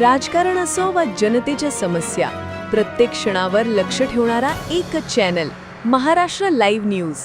राजकारण असो वा जनतेच्या समस्या प्रत्येक क्षणावर लक्ष ठेवणारा एकच channel Maharashtra live news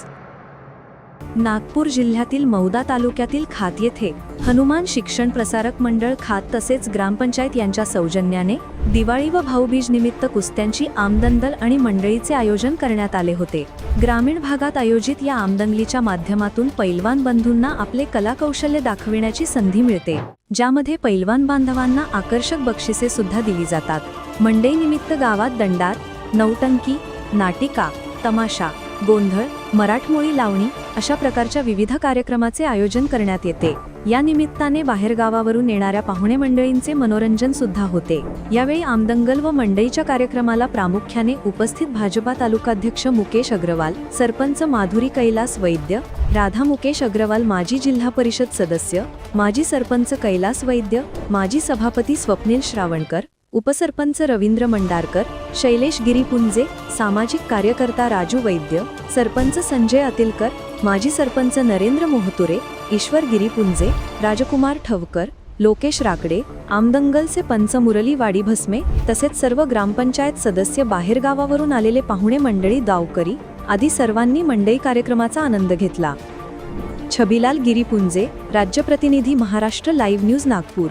Nagpur जिल्ह्यातील मौदा तालुक्यातील खात येथे हनुमान शिक्षण प्रसारक मंडळ खात तसेच ग्रामपंचायत यांच्या सौजन्याने दिवाळी व भाऊबीज निमित्त कुस्त्यांची आमदंदल आणि मंडळीचे आयोजन करण्यात आले होते. ग्रामीण भागात आयोजित या आमदंगलीच्या माध्यमातून पैलवान बंधूंना आपले कलाकौशल्य दाखविण्याची संधी मिळते ज्यामध्ये पैलवान बांधवांना आकर्षक बक्षिसे सुद्धा दिली जातात. मंडईनिमित्त गावात दंडार नौटंकी नाटिका तमाशा गोंधळ मराठमोळी लावणी अशा प्रकारच्या विविध कार्यक्रमाचे आयोजन करण्यात येते. या निमित्ताने बाहेरगावावरून येणाऱ्या पाहुणे मंडळींचे मनोरंजन सुद्धा होते. यावेळी आमदंगल व मंडईच्या कार्यक्रमाला प्रामुख्याने उपस्थित भाजपा तालुकाध्यक्ष मुकेश अग्रवाल सरपंच माधुरी कैलास वैद्य राधा मुकेश अग्रवाल माजी जिल्हा परिषद सदस्य माजी सरपंच कैलास वैद्य माजी सभापती स्वप्नील श्रावणकर उपसरपंच रवींद्र मंडारकर शैलेश गिरीपुंजे सामाजिक कार्यकर्ता राजू वैद्य सरपंच संजय अतिलकर माजी सरपंच नरेंद्र मोहतुरे ईश्वर गिरीपुंजे राजकुमार ठवकर लोकेश राकडे आमदंगलचे पंच मुरली वाडी भस्मे तसेच सर्व ग्रामपंचायत सदस्य बाहेरगावावरून आलेले पाहुणे मंडळी गावकरी आदी सर्वांनी मंडई कार्यक्रमाचा आनंद घेतला. छबिलाल गिरीपुंजे राज्यप्रतिनिधी महाराष्ट्र लाईव्ह न्यूज नागपूर.